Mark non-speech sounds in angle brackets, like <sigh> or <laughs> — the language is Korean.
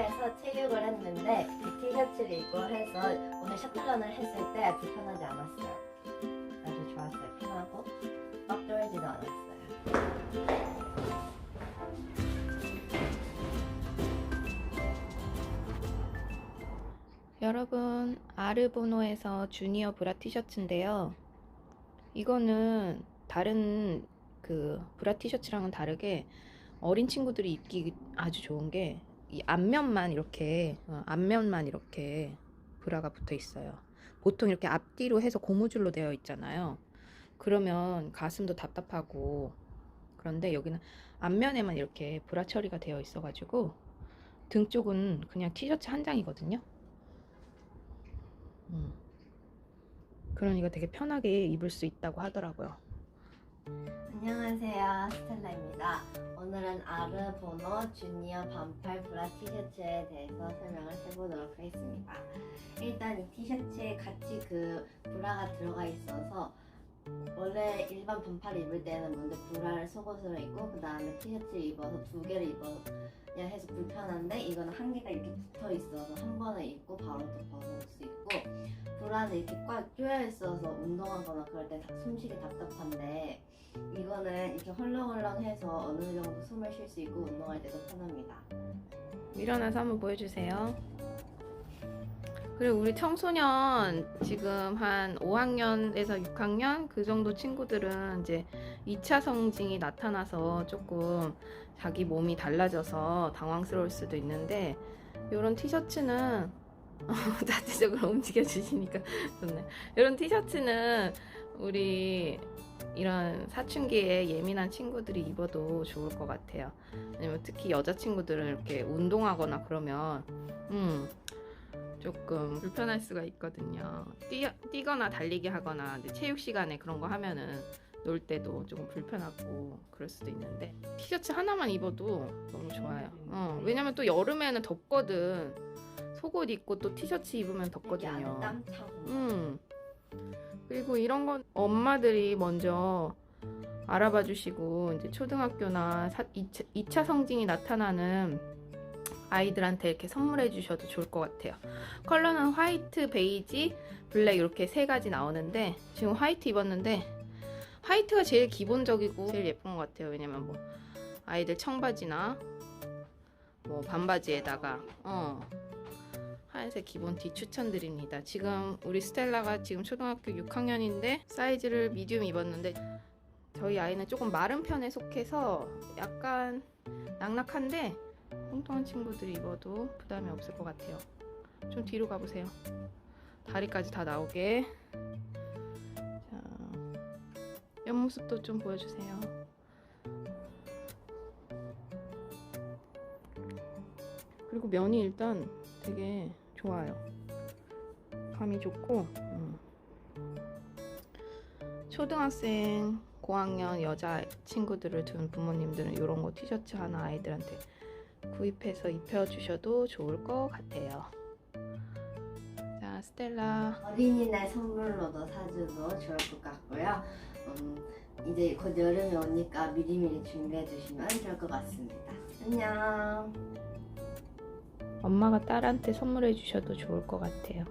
학교에서 체육을 했는데 이 티셔츠를 입고 해서 오늘 셔틀런을 했을 때 불편하지 않았어요. 아주 좋았어요. 편하고 빡 떨지도 않았어요. 여러분, 아르보노에서 주니어 브라 티셔츠인데요. 이거는 다른 그 브라 티셔츠랑은 다르게 어린 친구들이 입기 아주 좋은 게 이 앞면만 이렇게 어, 앞면만 이렇게 브라가 붙어 있어요. 보통 이렇게 앞뒤로 해서 고무줄로 되어 있잖아요. 그러면 가슴도 답답하고 그런데 여기는 앞면에만 이렇게 브라 처리가 되어 있어 가지고 등 쪽은 그냥 티셔츠 한 장이거든요. 음. 그러니까 되게 편하게 입을 수 있다고 하더라고요. 안녕하세요. 스텔라입니다. 아르보노 주니어 반팔 브라 티셔츠에 대해서 설명을 해보도록 하겠습니다. 일단 이 티셔츠에 같이 그 브라가 들어가 있어서 원래 일반 반팔 입을 때는 먼저 브라를 속옷으로 입고 그 다음에 티셔츠 입어서 두 개를 입어야 해서 불편한데 이거는 한 개가 이렇게 붙어 있어서 한 번에 입고 바로 또 벗을 수 있고 브라는 이렇게 꽉 조여 있어서 운동하거나 그럴 때 숨쉬기 답답한데 이거는 이렇게 헐렁헐렁해서 어느 정도 숨을 쉴 수 있고 운동할 때도 편합니다. 일어나서 한번 보여주세요. 그리고 우리 청소년 지금 한 5학년에서 6학년 그 정도 친구들은 이제 2차 성징이 나타나서 조금 자기 몸이 달라져서 당황스러울 수도 있는데 이런 티셔츠는 <laughs> 자체적으로 움직여 주시니까 좋네. 이런 티셔츠는 우리 이런 사춘기에 예민한 친구들이 입어도 좋을 것 같아요. 왜냐면 특히 여자친구들은 이렇게 운동하거나 그러면 음 조금 불편할 수가 있거든요. 뛰, 뛰거나 달리기 하거나 체육 시간에 그런 거 하면은 놀 때도 조금 불편하고 그럴 수도 있는데 티셔츠 하나만 입어도 너무 좋아요. 어, 왜냐면 또 여름에는 덥거든. 속옷 입고 또 티셔츠 입으면 덥거든요. 땀 음. 그리고 이런 건 엄마들이 먼저 알아봐 주시고 이제 초등학교나 사, 2차, 2차 성징이 나타나는 아이들한테 이렇게 선물해 주셔도 좋을 것 같아요. 컬러는 화이트, 베이지, 블랙 이렇게 세 가지 나오는데 지금 화이트 입었는데 화이트가 제일 기본적이고 제일 예쁜 것 같아요. 왜냐면 뭐 아이들 청바지나 뭐 반바지에다가 어 하얀색 기본 티 추천드립니다. 지금 우리 스텔라가 지금 초등학교 6학년인데 사이즈를 미디움 입었는데 저희 아이는 조금 마른 편에 속해서 약간 낙낙한데 뚱뚱한 친구들이 입어도 부담이 없을 것 같아요. 좀 뒤로 가보세요. 다리까지 다 나오게. 자, 옆모습도 좀 보여주세요. 그리고 면이 일단 되게 좋아요. 감이 좋고 음. 초등학생 고학년 여자 친구들을 둔 부모님들은 이런 거 티셔츠 하나 아이들한테 구입해서 입혀주셔도 좋을 것 같아요. 자, 스텔라. 어린이날 선물로도 사줘도 좋을 것 같고요. 음, 이제 곧 여름이 오니까 미리미리 준비해 주시면 좋을 것 같습니다. 안녕. 엄마가 딸한테 선물해 주셔도 좋을 것 같아요.